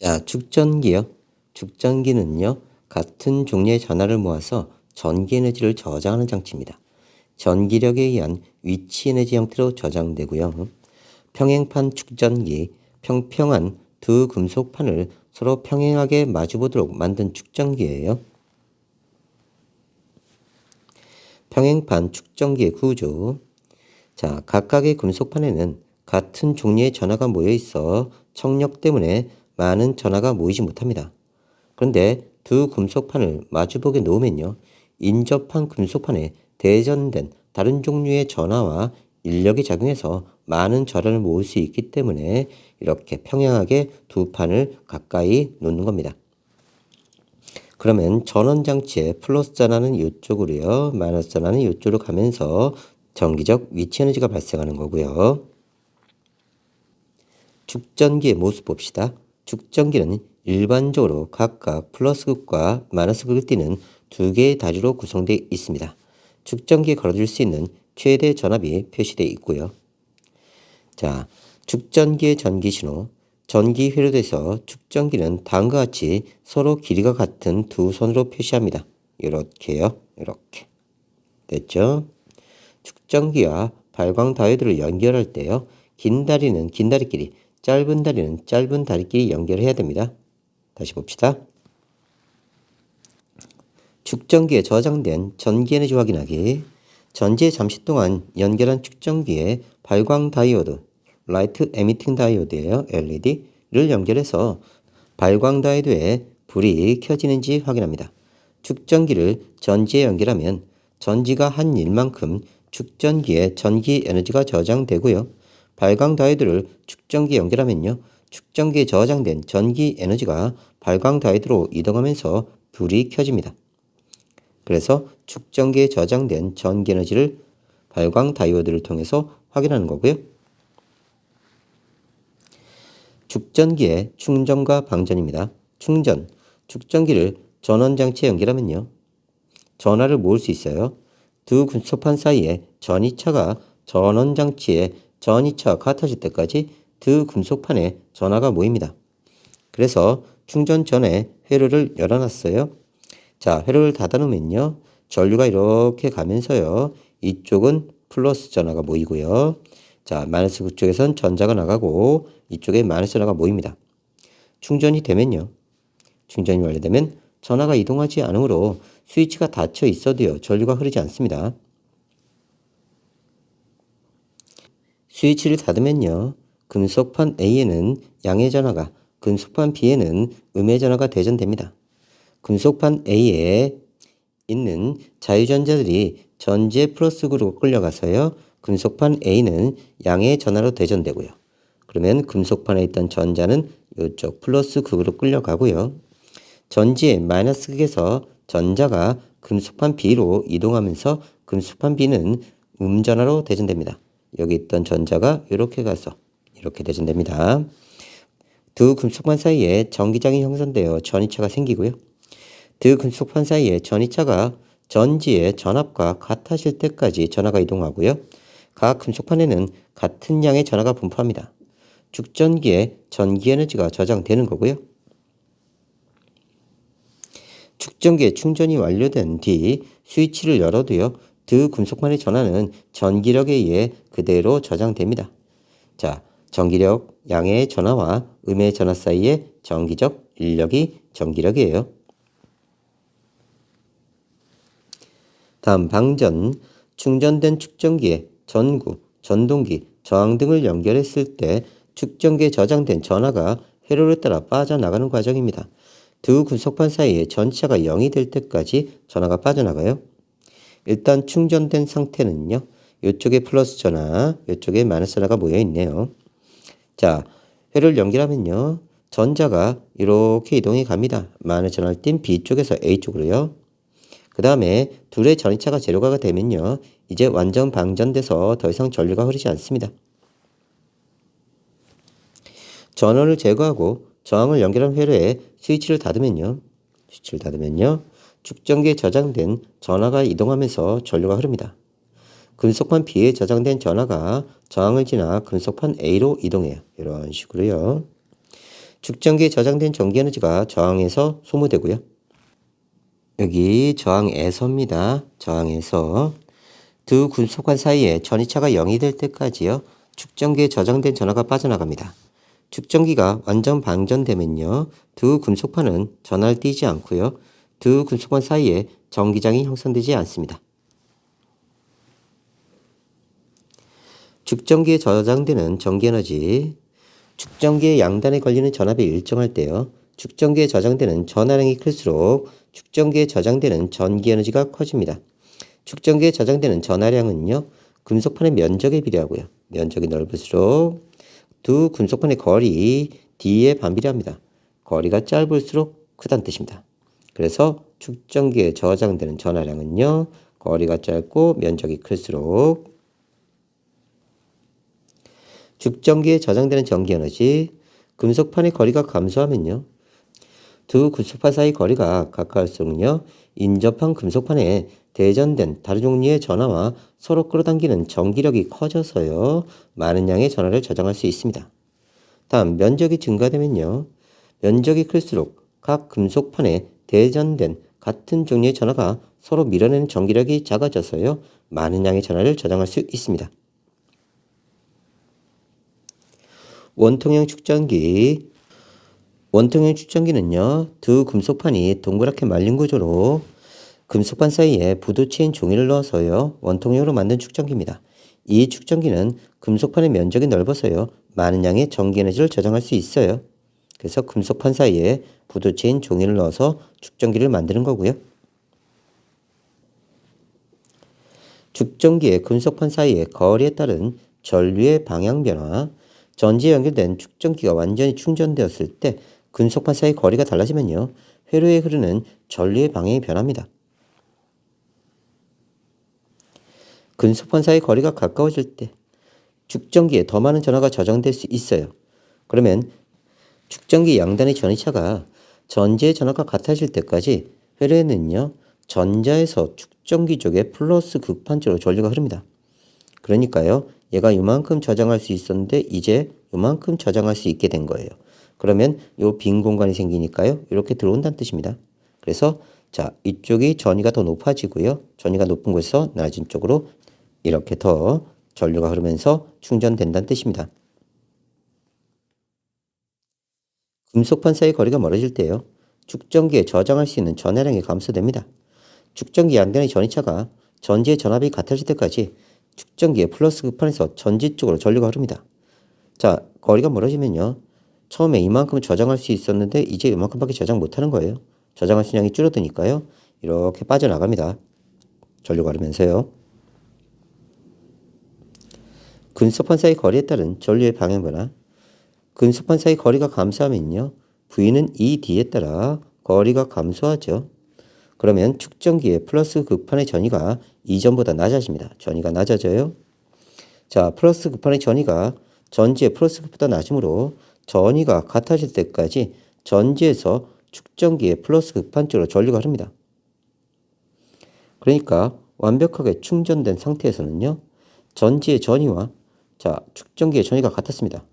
자, 축전기요. 축전기는요, 같은 종류의 전하를 모아서 전기 에너지를 저장하는 장치입니다. 전기력에 의한 위치 에너지 형태로 저장되고요. 평행판 축전기, 평평한 두 금속판을 서로 평행하게 마주보도록 만든 축전기예요. 평행판 축전기의 구조. 자, 각각의 금속판에는 같은 종류의 전하가 모여 있어 청력 때문에 많은 전하가 모이지 못합니다. 그런데 두 금속판을 마주보게 놓으면요. 인접한 금속판에 대전된 다른 종류의 전하와 인력이 작용해서 많은 전하를 모을 수 있기 때문에 이렇게 평행하게 두 판을 가까이 놓는 겁니다. 그러면 전원 장치의 플러스 전하는 이쪽으로요. 마이너스 전하는 이쪽으로 가면서 전기적 위치 에너지가 발생하는 거고요. 축전기의 모습 봅시다. 축전기는 일반적으로 각각 플러스 극과 마이너스 극을 띠는 두 개의 다리로 구성되어 있습니다. 축전기에 걸어줄 수 있는 최대 전압이 표시되어 있고요. 자, 축전기의 전기 신호. 전기 회로돼서 축전기는 다음과 같이 서로 길이가 같은 두 선으로 표시합니다. 이렇게요. 이렇게. 됐죠? 축전기와 발광 다이오드를 연결할 때요. 긴 다리는 긴 다리끼리, 짧은 다리는 짧은 다리끼리 연결해야 됩니다. 다시 봅시다. 축전기에 저장된 전기 에너지 확인하기. 전지에 잠시 동안 연결한 축전기에 발광 다이오드, 라이트 에미팅 다이오드예요. LED를 연결해서 발광 다이오드에 불이 켜지는지 확인합니다. 축전기를 전지에 연결하면 전지가 한 일만큼 축전기에 전기 에너지가 저장되고요. 발광 다이오드를 축전기에 연결하면요. 축전기에 저장된 전기 에너지가 발광 다이오드로 이동하면서 불이 켜집니다. 그래서 축전기에 저장된 전기 에너지를 발광 다이오드를 통해서 확인하는 거고요. 축전기의 충전과 방전입니다. 충전, 축전기를 전원장치에 연결하면요. 전화를 모을 수 있어요. 두 금속판 사이에 전이차가 전원장치에 전이차가 같아질 때까지 두 금속판에 전화가 모입니다. 그래서 충전 전에 회로를 열어놨어요. 자, 회로를 닫아놓으면요. 전류가 이렇게 가면서요. 이쪽은 플러스 전화가 모이고요. 자, 마이너스 그쪽에선 전자가 나가고 이쪽에 마이너스 전화가 모입니다. 충전이 되면요. 충전이 완료되면 전화가 이동하지 않으므로 스위치가 닫혀 있어도요. 전류가 흐르지 않습니다. 스위치를 닫으면요. 금속판 A에는 양의 전화가, 금속판 B에는 음의 전화가 대전됩니다. 금속판 A에 있는 자유전자들이 전지의 플러스 그룹으로 끌려가서요. 금속판 A는 양의 전화로 대전되고요. 그러면 금속판에 있던 전자는 이쪽 플러스 극으로 끌려가고요. 전지의 마이너스 극에서 전자가 금속판 B로 이동하면서 금속판 B는 음전화로 대전됩니다. 여기 있던 전자가 이렇게 가서 이렇게 대전됩니다. 두 금속판 사이에 전기장이 형성되어 전이차가 생기고요. 두 금속판 사이에 전이차가 전지의 전압과 같아질 때까지 전하가 이동하고요. 각 금속판에는 같은 양의 전하가 분포합니다. 축전기에 전기 에너지가 저장되는 거고요. 축전기의 충전이 완료된 뒤 스위치를 열어도요. 두 금속판의 전하는 전기력에 의해 그대로 저장됩니다. 자, 전기력 양의 전하와 음의 전하 사이의 전기적 인력이 전기력이에요. 다음 방전, 충전된 축전기에 전구, 전동기, 저항 등을 연결했을 때 축전기에 저장된 전하가 회로를 따라 빠져나가는 과정입니다. 두 금속판 사이에 전차가 0이 될 때까지 전하가 빠져나가요. 일단 충전된 상태는요. 이쪽에 플러스 전화, 이쪽에 마이너스 전화가 모여 있네요. 자, 회를 연결하면요. 전자가 이렇게 이동해 갑니다. 마이너스 전화를 띈 B쪽에서 A쪽으로요. 그 다음에 둘의 전이차가 제로가가 되면요. 이제 완전 방전돼서 더 이상 전류가 흐르지 않습니다. 전원을 제거하고 저항을 연결한 회로에 스위치를 닫으면요. 스위치를 닫으면요. 축전기에 저장된 전하가 이동하면서 전류가 흐릅니다. 금속판 B에 저장된 전하가 저항을 지나 금속판 A로 이동해요. 이런 식으로요. 축전기에 저장된 전기 에너지가 저항에서 소모되고요. 여기 저항에서입니다. 저항에서 두 군속관 사이에 전이차가 0이 될 때까지요. 축전기에 저장된 전하가 빠져나갑니다. 축전기가 완전 방전되면요. 두 금속판은 전하를 띄지 않고요. 두 금속판 사이에 전기장이 형성되지 않습니다. 축전기에 저장되는 전기에너지 축전기의 양단에 걸리는 전압이 일정할 때요. 축전기에 저장되는 전하량이 클수록 축전기에 저장되는 전기에너지가 커집니다. 축전기에 저장되는 전하량은요. 금속판의 면적에 비례하고요. 면적이 넓을수록 두 금속판의 거리 D에 반비례합니다. 거리가 짧을수록 크다는 뜻입니다. 그래서 축전기에 저장되는 전하량은요. 거리가 짧고 면적이 클수록 축전기에 저장되는 전기 에너지 금속판의 거리가 감소하면요. 두 금속판 사이 거리가 가까울수록요. 인접한 금속판에 대전된 다른 종류의 전하와 서로 끌어당기는 전기력이 커져서요. 많은 양의 전하를 저장할 수 있습니다. 다음 면적이 증가되면요. 면적이 클수록 각 금속판에 대전된 같은 종류의 전하가 서로 밀어내는 전기력이 작아져서요. 많은 양의 전하를 저장할 수 있습니다. 원통형 축전기 원통형 축전기는요. 두 금속판이 동그랗게 말린 구조로 금속판 사이에 부도치인 종이를 넣어서요. 원통형으로 만든 축전기입니다. 이 축전기는 금속판의 면적이 넓어서요. 많은 양의 전기 에너지를 저장할 수 있어요. 그래서 금속판 사이에 부도치인 종이를 넣어서 축전기를 만드는 거고요. 축전기의 금속판 사이의 거리에 따른 전류의 방향 변화, 전지에 연결된 축전기가 완전히 충전되었을 때 금속판 사이 거리가 달라지면요. 회로에 흐르는 전류의 방향이 변합니다. 금속판 사이 거리가 가까워질 때 축전기에 더 많은 전하가 저장될 수 있어요. 그러면 축전기 양단의 전이차가 전지의 전하가 같아질 때까지 회로에는요. 전자에서 축전기 쪽에 플러스 극판 쪽으로 전류가 흐릅니다. 그러니까요. 얘가 이만큼 저장할 수 있었는데 이제 이만큼 저장할 수 있게 된 거예요. 그러면 요빈 공간이 생기니까요. 이렇게 들어온다는 뜻입니다. 그래서 자 이쪽이 전위가 더 높아지고요. 전위가 높은 곳에서 낮은 쪽으로 이렇게 더 전류가 흐르면서 충전된다는 뜻입니다. 금속판 사이 거리가 멀어질 때요. 축전기에 저장할 수 있는 전해량이 감소됩니다. 축전기 양단의 전이차가 전지의 전압이 같아질 때까지 축전기의 플러스 극판에서 전지 쪽으로 전류가 흐릅니다. 자, 거리가 멀어지면요. 처음에 이만큼 저장할 수 있었는데 이제 이만큼밖에 저장 못하는 거예요. 저장할 수 있는 양이 줄어드니까요. 이렇게 빠져나갑니다. 전류가 흐르면서요. 근속판 사이 거리에 따른 전류의 방향 변화. 근속판 사이 거리가 감소하면요. V는 이 D에 따라 거리가 감소하죠. 그러면 축전기의 플러스 극판의 전위가 이전보다 낮아집니다. 전위가 낮아져요. 자, 플러스 극판의 전위가 전지의 플러스 극보다 낮으므로 전위가 같아질 때까지 전지에서 축전기의 플러스 극판 쪽으로 전류가 흐릅니다. 그러니까 완벽하게 충전된 상태에서는요. 전지의 전위와 자, 축전기의 전위가 같았습니다.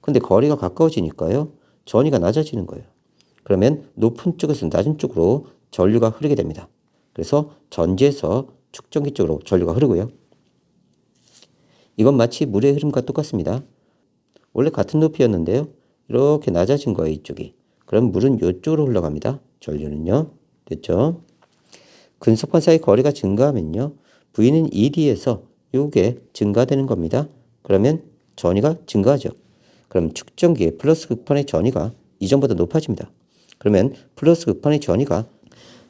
근데 거리가 가까워지니까요. 전위가 낮아지는 거예요. 그러면 높은 쪽에서 낮은 쪽으로 전류가 흐르게 됩니다. 그래서 전지에서 축전기 쪽으로 전류가 흐르고요. 이건 마치 물의 흐름과 똑같습니다. 원래 같은 높이였는데요. 이렇게 낮아진 거예요, 이쪽이. 그럼 물은 이쪽으로 흘러갑니다. 전류는요. 됐죠? 근속판 사이 거리가 증가하면요. V는 ED에서 요게 증가되는 겁니다. 그러면 전위가 증가하죠. 그럼 축전기의 플러스 극판의 전위가 이전보다 높아집니다. 그러면 플러스 극판의 전위가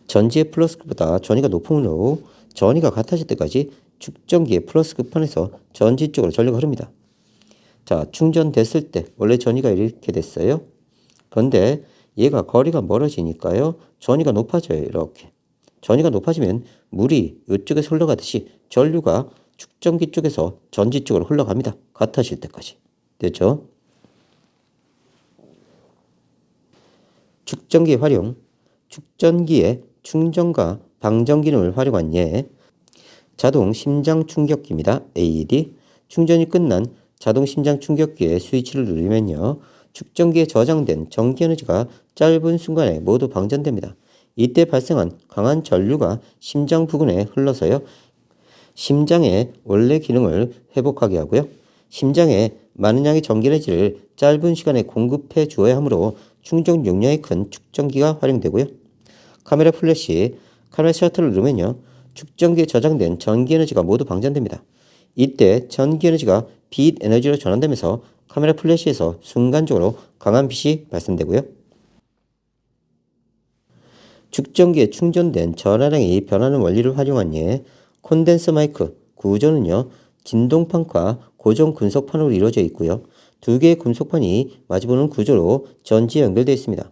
전지의 플러스 극보다 전위가 높으므로 전위가 같아질 때까지 축전기의 플러스 극판에서 전지 쪽으로 전류가 흐릅니다. 자, 충전됐을 때 원래 전위가 이렇게 됐어요. 그런데 얘가 거리가 멀어지니까요. 전위가 높아져요. 이렇게. 전위가 높아지면 물이 이쪽에서 흘러가듯이 전류가 축전기 쪽에서 전지 쪽으로 흘러갑니다. 같아질 때까지. 됐죠? 축전기 활용. 축전기의 충전과 방전 기능을 활용한 예. 자동 심장 충격기입니다. AED. 충전이 끝난 자동 심장 충격기의 스위치를 누르면요. 축전기에 저장된 전기 에너지가 짧은 순간에 모두 방전됩니다. 이때 발생한 강한 전류가 심장 부근에 흘러서요. 심장의 원래 기능을 회복하게 하고요. 심장에 많은 양의 전기 에너지를 짧은 시간에 공급해 주어야 하므로 충전 용량이 큰 축전기가 활용되고요. 카메라 플래시, 카메라 셔터를 누르면요. 축전기에 저장된 전기 에너지가 모두 방전됩니다. 이때 전기 에너지가 빛 에너지로 전환되면서 카메라 플래시에서 순간적으로 강한 빛이 발생되고요. 축전기에 충전된 전화량이 변하는 원리를 활용한 예 콘덴서 마이크 구조는요. 진동판과 고정 금속판으로 이루어져 있고요. 두 개의 금속판이 마주보는 구조로 전지에 연결되어 있습니다.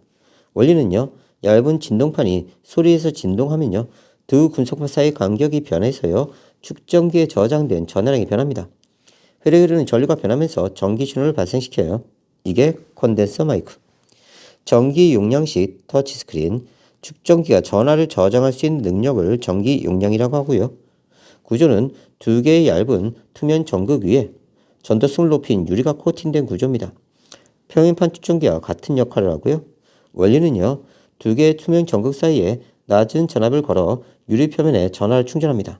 원리는요. 얇은 진동판이 소리에서 진동하면요. 두 금속판 사이 간격이 변해서요. 축전기에 저장된 전화량이 변합니다. 회로에 흐르는 전류가 변하면서 전기 신호를 발생시켜요. 이게 콘덴서 마이크. 전기 용량식 터치 스크린, 축전기가 전화를 저장할 수 있는 능력을 전기 용량이라고 하고요. 구조는 두 개의 얇은 투면 전극 위에 전도성을 높인 유리가 코팅된 구조입니다. 평행판 축전기와 같은 역할을 하고요. 원리는요. 두 개의 투명 전극 사이에 낮은 전압을 걸어 유리 표면에 전화를 충전합니다.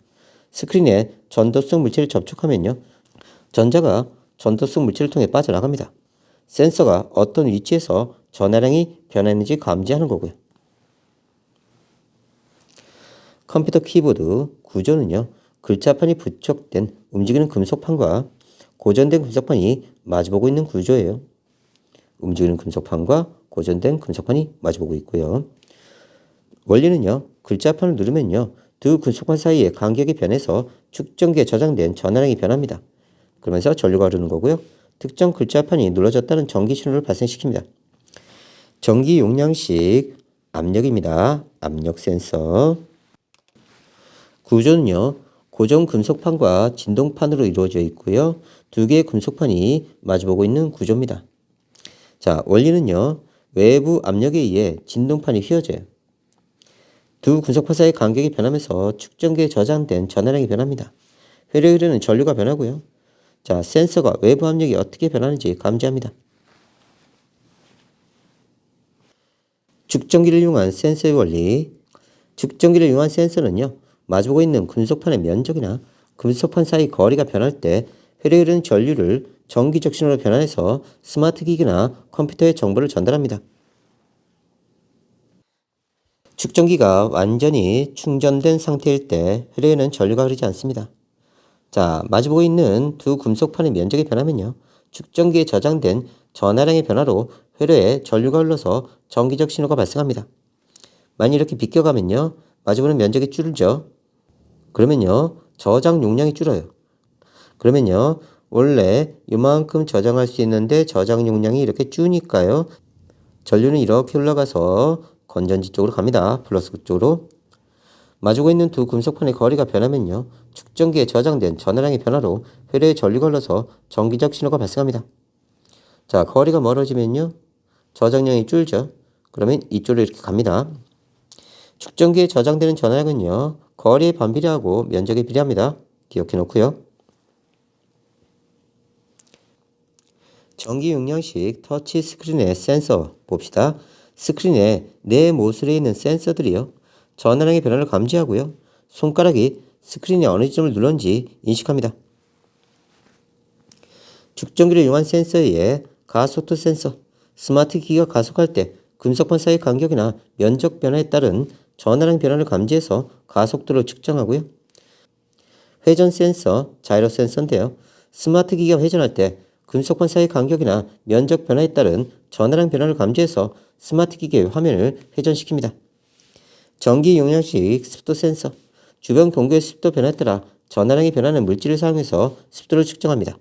스크린에 전도성 물체를 접촉하면요. 전자가 전도성 물체를 통해 빠져나갑니다. 센서가 어떤 위치에서 전화량이 변했는지 감지하는 거고요. 컴퓨터 키보드 구조는요. 글자판이 부착된 움직이는 금속판과 고전된 금속판이 마주보고 있는 구조예요. 움직이는 금속판과 고전된 금속판이 마주보고 있고요. 원리는요. 글자판을 누르면요. 두 금속판 사이의 간격이 변해서 축전기에 저장된 전화량이 변합니다. 그러면서 전류가 흐르는 거고요. 특정 글자판이 눌러졌다는 전기 신호를 발생시킵니다. 전기 용량식 압력입니다. 압력 센서. 구조는요. 고정 금속판과 진동판으로 이루어져 있고요. 두 개의 금속판이 마주보고 있는 구조입니다. 자, 원리는요. 외부 압력에 의해 진동판이 휘어져요. 두 금속판 사이의 간격이 변하면서 축전기에 저장된 전화량이 변합니다. 회로에 흐르는 전류가 변하고요. 자, 센서가 외부 압력이 어떻게 변하는지 감지합니다. 축전기를 이용한 센서의 원리. 축전기를 이용한 센서는요. 마주보고 있는 금속판의 면적이나 금속판 사이 거리가 변할 때 회로에 흐르는 전류를 전기적 신호로 변환해서 스마트 기기나 컴퓨터에 정보를 전달합니다. 축전기가 완전히 충전된 상태일 때 회로에는 전류가 흐르지 않습니다. 자, 마주보고 있는 두 금속판의 면적이 변하면요. 축전기에 저장된 전화량의 변화로 회로에 전류가 흘러서 전기적 신호가 발생합니다. 만약 이렇게 비껴가면요. 마주보는 면적이 줄죠. 그러면요. 저장 용량이 줄어요. 그러면요. 원래 이만큼 저장할 수 있는데 저장 용량이 이렇게 줄니까요. 전류는 이렇게 올라가서 건전지 쪽으로 갑니다. 플러스 쪽으로. 마주고 있는 두 금속판의 거리가 변하면요. 축전기에 저장된 전화량의 변화로 회로에 전류가 흘러서 전기적 신호가 발생합니다. 자, 거리가 멀어지면요. 저장량이 줄죠. 그러면 이쪽으로 이렇게 갑니다. 축전기에 저장되는 전화량은요. 거리에 반비례하고 면적에 비례합니다. 기억해 놓고요. 전기 용량식 터치 스크린의 센서 봅시다. 스크린에 내 모습에 있는 센서들이요. 전화량의 변화를 감지하고요. 손가락이 스크린의 어느 지점을 눌렀는지 인식합니다. 축전기를 이용한 센서에 가속도 센서, 스마트 기기가 가속할 때 금속판 사이 간격이나 면적 변화에 따른 전화량 변화를 감지해서 가속도를 측정하고요. 회전 센서, 자이로 센서인데요. 스마트 기기가 회전할 때 금속판 사이 간격이나 면적 변화에 따른 전화량 변화를 감지해서 스마트 기기의 화면을 회전시킵니다. 전기 용량식 습도 센서, 주변 공기의 습도 변화에 따라 전화량이 변하는 물질을 사용해서 습도를 측정합니다.